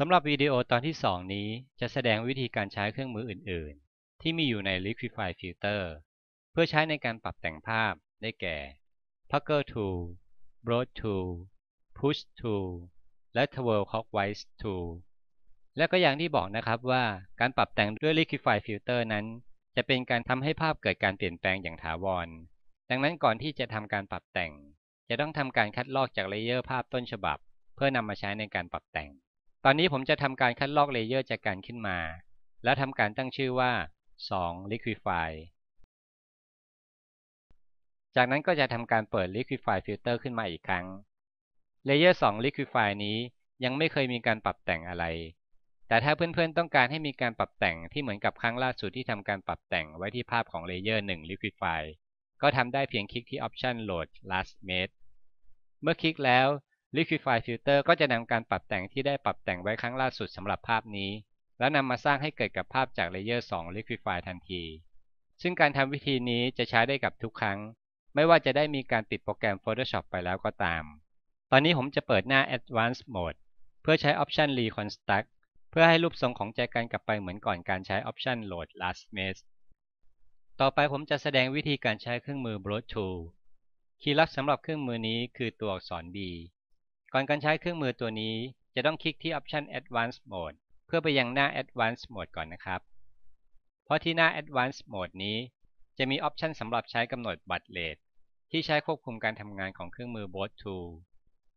สำหรับวิดีโอตอนที่ 2 นี้จะแสดงวิธีการใช้เครื่องมืออื่น ๆ ที่มีอยู่ใน Liquify Filter เพื่อใช้ในการปรับแต่งภาพได้แก่ Pucker Tool Broad Tool Push Tool และ Twirl Clockwise Tool และก็อย่างที่บอกนะครับว่าการปรับแต่งด้วย Liquify Filter นั้น จะเป็นการทำให้ภาพเกิดการเปลี่ยนแปลงอย่างถาวร ดังนั้นก่อนที่จะทำการปรับแต่ง จะต้องทำการคัดลอกจากเลเยอร์ภาพต้นฉบับ เพื่อนำมาใช้ในการปรับแต่ง ตอนนี้ผมจะทำการคัดลอกเลเยอร์จากการขึ้นมา แล้วทำการตั้งชื่อว่า 2 Liquify จากนั้นก็จะทำการเปิด Liquify Filter ขึ้นมาอีกครั้ง เลเยอร์2 Liquify นี้ยังไม่เคยมีการปรับแต่งอะไร แต่ถ้าเพื่อนๆต้องการให้มีการปรับแต่งที่เหมือนกับครั้งล่าสุดที่ทำการปรับแต่งไว้ที่ภาพของเลเยอร์1 Liquify ก็ทำได้เพียงคลิกที่ Option Load Last Mate เมื่อคลิกแล้ว Liquify Filter ก็จะนำการปรับแต่งที่ได้ปรับแต่งไว้ครั้งล่าสุดสำหรับภาพนี้ แล้วนำมาสร้างให้เกิดกับภาพจากเลเยอร์2 Liquify ทันที ซึ่งการทำวิธีนี้จะใช้ได้กับทุกครั้ง ไม่ว่าจะได้มีการปิดโปรแกรม Photoshop ไปแล้วก็ตาม ตอนนี้ผมจะเปิดหน้า Advanced Mode เพื่อใช้ Option Reconstruct เพื่อให้รูปทรงของแจกันกลับไปเหมือนก่อนการใช้ Option Load Last Mesh ต่อไปผมจะแสดงวิธีการใช้เครื่องมือ Brush Tool คีย์ลัดสำหรับเครื่องมือนี้คือตัวอักษร B อนการใช้เครื่องมือตัวนี้จะต้องคลิกที่ Option Advanced Mode เพื่อไปยังหน้า Advanced Mode ก่อนนะครับ เพราะที่หน้า Advanced Mode นี้จะมีออปชันสำหรับใช้กำหนดบัตรเลทที่ใช้ควบคุมการทำงานของเครื่องมือ Brush Tool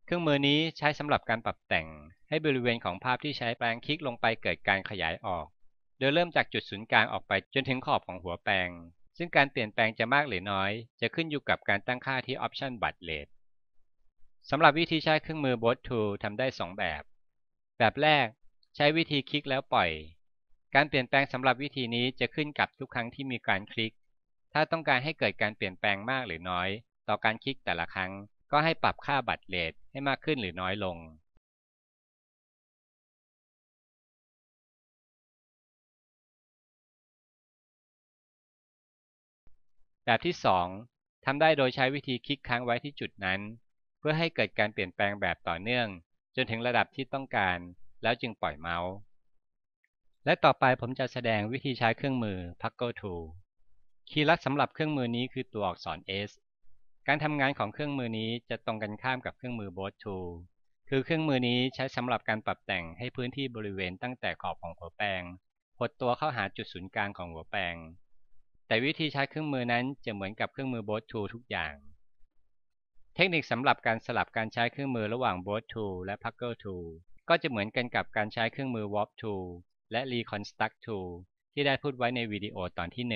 เครื่องมือนี้ใช้สำหรับการปรับแต่ง ให้บริเวณของภาพที่ใช้แปลงคลิกลงไปเกิดการขยายออก โดยเริ่มจากจุดศูนย์กลางออกไปจนถึงขอบของหัวแปลง ซึ่งการเปลี่ยนแปลงจะมากหรือน้อย จะขึ้นอยู่กับการตั้งค่าที่ Option บัตรเลท สำหรับวิธีใช้เครื่องมือ Brush Tool ทำได้ 2 แบบ แบบแรกใช้วิธีคลิกแล้วปล่อย การเปลี่ยนแปลงสำหรับวิธีนี้จะขึ้นกับทุกครั้งที่มีการคลิก ถ้าต้องการให้เกิดการเปลี่ยนแปลงมากหรือน้อย ต่อการคลิกแต่ละครั้ง ก็ให้ปรับค่าบัตรเลทให้มากขึ้นหรือน้อยลง แบบที่ 2ทำได้โดยใช้วิธีคลิกค้างไว้ที่จุดนั้น เพื่อให้เกิดการเปลี่ยนแปลงแบบต่อเนื่อง จนถึงระดับที่ต้องการ แล้วจึงปล่อยเมาส์ และต่อไปผมจะแสดงวิธีใช้เครื่องมือ Pucker Tool คีย์ลัดสำหรับเครื่องมือนี้คือตัวอักษร S การทำงานของเครื่องมือนี้จะตรงกันข้ามกับเครื่องมือ Brush Tool คือเครื่องมือนี้ใช้สำหรับการปรับแต่งให้พื้นที่บริเวณตั้งแต่ขอบของหัวแปลงหดตัวเข้าหาจุดศูนย์กลางของหัวแปลง แต่วิธีใช้เครื่องมือนั้นจะเหมือนกับเครื่องมือ Brush Tool ทุกอย่าง ทคนิคสำหรับการสลับการใช้เครื่องมือระหว่าง Brush Tool และ Pucker Tool ก็จะเหมือนกันกับการใช้เครื่องมือ Warp Tool และ Reconstruct Tool ที่ได้พูดไว้ในวิดีโอตอนที่ 1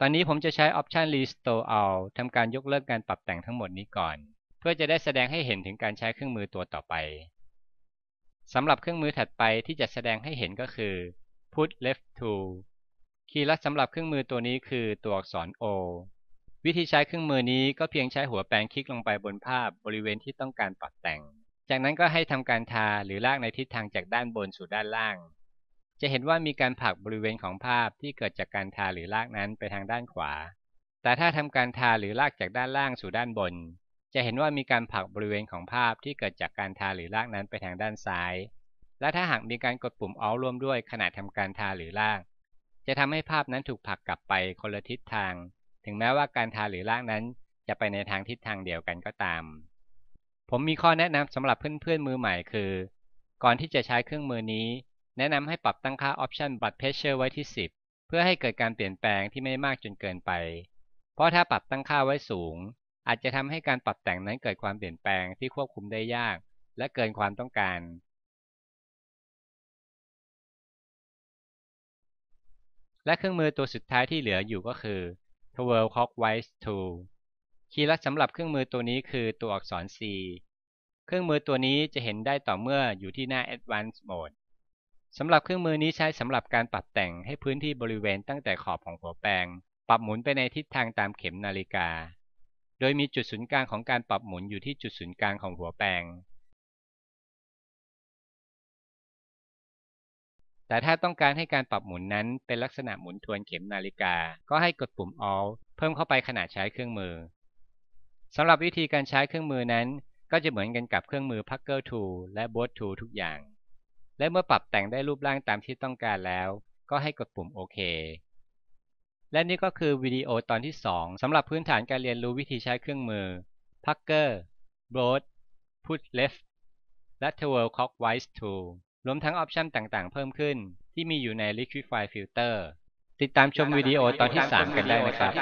ตอนนี้ผมจะใช้ Option Restore All ทำการยกเลิกการปรับแต่งทั้งหมดนี้ก่อน เพื่อจะได้แสดงให้เห็นถึงการใช้เครื่องมือตัวต่อไปสำหรับเครื่องมือถัดไปที่จะแสดงให้เห็นก็คือ Put Left Tool คีย์ลัดสำหรับเครื่องมือตัวนี้คือตัวอักษร O วิธีใช้เครื่องมือนี้ก็เพียงใช้หัวแปรงคลิกลงไปบนภาพบริเวณที่ต้องการปรับแต่ง จากนั้นก็ให้ทำการทาหรือลากในทิศทางจากด้านบนสู่ด้านล่าง จะเห็นว่ามีการผลักบริเวณของภาพที่เกิดจากการทาหรือลากนั้นไปทางด้านขวา แต่ถ้าทำการทาหรือลากจากด้านล่างสู่ด้านบน จะเห็นว่ามีการผลักบริเวณของภาพที่เกิดจากการทาหรือลากนั้นไปทางด้านซ้าย และถ้าหากมีการกดปุ่ม Alt ร่วมด้วยขณะทำการทาหรือลาก จะทำให้ภาพนั้นถูกผลักกลับไปคนละทิศทาง ถึงแม้ว่าการทาหรือลากนั้น จะไปในทางทิศทางเดียวกันก็ตาม ผมมีข้อแนะนำสำหรับเพื่อนๆมือใหม่คือ ก่อนที่จะใช้เครื่องมือนี้ แนะนำให้ปรับตั้งค่า Option Blood Pressure ไว้ที่ 10 เพื่อให้เกิดการเปลี่ยนแปลงที่ไม่มากจนเกินไป เพราะถ้าปรับตั้งค่าไว้สูง อาจจะทำให้การปรับแต่งนั้นเกิดความเปลี่ยนแปลงที่ควบคุมได้ยาก และเกินความต้องการ และเครื่องมือตัวสุดท้ายที่เหลืออยู่ก็คือ Twirl Clockwise Tool คีย์ลัดสำหรับเครื่องมือตัวนี้คือตัวอักษร C เครื่องมือตัวนี้จะเห็นได้ต่อเมื่ออยู่ที่หน้า Advanced Mode สำหรับเครื่องมือนี้ใช้สำหรับการปรับแต่งให้พื้นที่บริเวณตั้งแต่ขอบของหัวแปลง ปรับหมุนไปในทิศทางตามเข็มนาฬิกา โดยมีจุดศูนย์กลางของการปรับหมุนอยู่ที่จุดศูนย์กลางของหัวแปลง แต่ถ้าต้องการให้การปรับหมุนนั้นเป็นลักษณะหมุนทวนเข็มนาฬิกา ก็ให้กดปุ่ม Alt เพิ่มเข้าไปขณะใช้เครื่องมือสำหรับวิธีการใช้เครื่องมือนั้น ก็จะเหมือนกันกับเครื่องมือ Pucker Tool และ Boat Tool ทุกอย่าง และเมื่อปรับแต่งได้รูปร่างตามที่ต้องการแล้ว ก็ให้กดปุ่มโอเคและนี่ก็คือวิดีโอตอนที่ 2สำหรับพื้นฐานการเรียนรู้วิธีใช้เครื่องมือ Pucker Boat Put Left และ Twirl Clockwise Tool รวมทั้งออปชันต่างๆ เพิ่มขึ้น ที่มีอยู่ใน Liquify Filter ติดตามชมวิดีโอตอนที่ 3 กันได้นะครับ